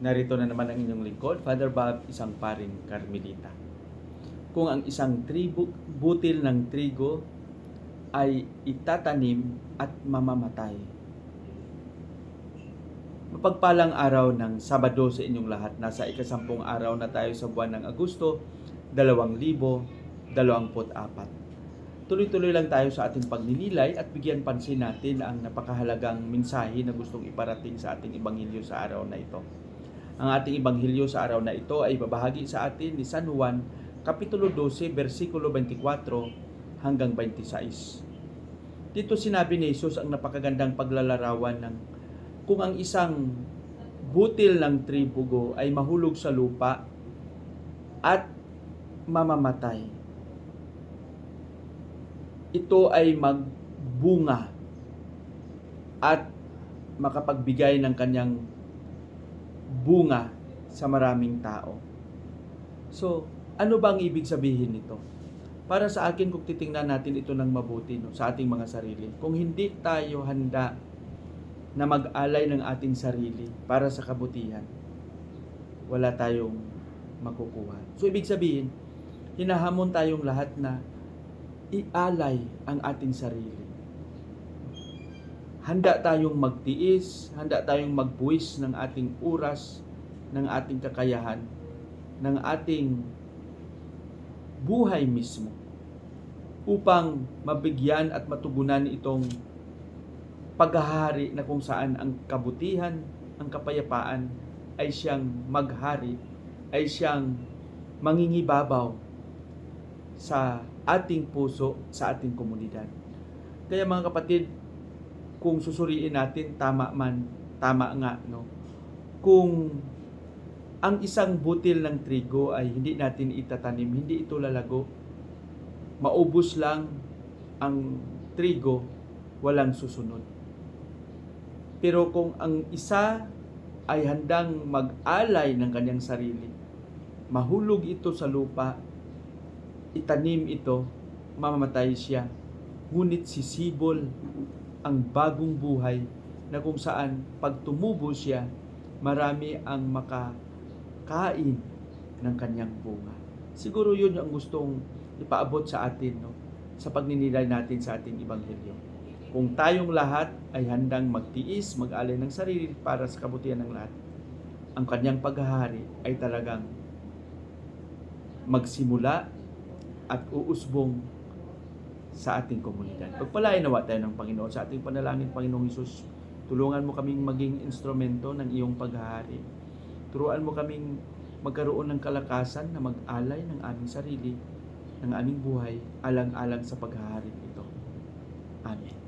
Narito na naman ang inyong lingkod, Father Bob, isang paring Carmelita. Kung ang isang tribu, butil ng trigo ay itatanim at mamamatay. Mapagpalang araw ng Sabado sa inyong lahat. Nasa ikasampung araw na tayo sa buwan ng Agosto, 2024. Tuloy-tuloy lang tayo sa ating pagninilay at bigyan pansin natin ang napakahalagang mensahe na gustong iparating sa ating Ebanghelyo sa araw na ito. Ang ating Ebanghelyo sa araw na ito ay babahagi sa atin ni San Juan, Kapitulo 12, versikulo 24 hanggang 26. Dito sinabi ni Jesus ang napakagandang paglalarawan ng kung ang isang butil ng tribugo ay mahulog sa lupa at mamamatay. Ito ay magbunga at makapagbigay ng kanyang bunga sa maraming tao. So, ano bang ibig sabihin nito? Para sa akin, kung titingnan natin ito ng mabuti no, sa ating mga sarili, kung hindi tayo handa na mag-alay ng ating sarili para sa kabutihan, wala tayong makukuha. So, ibig sabihin, hinahamon tayong lahat na ialay ang ating sarili. Handa tayong magtiis, handa tayong magbuwis ng ating oras, ng ating kakayahan, ng ating buhay mismo upang mabigyan at matugunan itong paghahari na kung saan ang kabutihan, ang kapayapaan ay siyang maghari, ay siyang mangingibabaw sa ating puso, sa ating komunidad. Kaya mga kapatid, kung susuriin natin, tama man, tama nga, no? Kung ang isang butil ng trigo ay hindi natin itatanim, hindi ito lalago, maubos lang ang trigo, walang susunod. Pero kung ang isa ay handang mag-alay ng kanyang sarili, mahulog ito sa lupa, itanim ito, mamamatay siya. Ngunit sisibol ang bagong buhay na kung saan pag tumubo siya, marami ang makakain ng kanyang bunga. Siguro yun ang gustong ipaabot sa atin no, sa pagninilay natin sa ating Ebanghelyo. Kung tayong lahat ay handang magtiis, mag-alay ng sarili para sa kabutihan ng lahat, ang kanyang paghahari ay talagang magsimula at uusbong sa ating komunidad. Pagpalain nawa tayo ng Panginoon sa ating panalangin, Panginoong Isus. Tulungan mo kaming maging instrumento ng iyong paghahari. Turuan mo kaming magkaroon ng kalakasan na mag-alay ng aming sarili, ng aming buhay, alang-alang sa paghahari ito. Amen.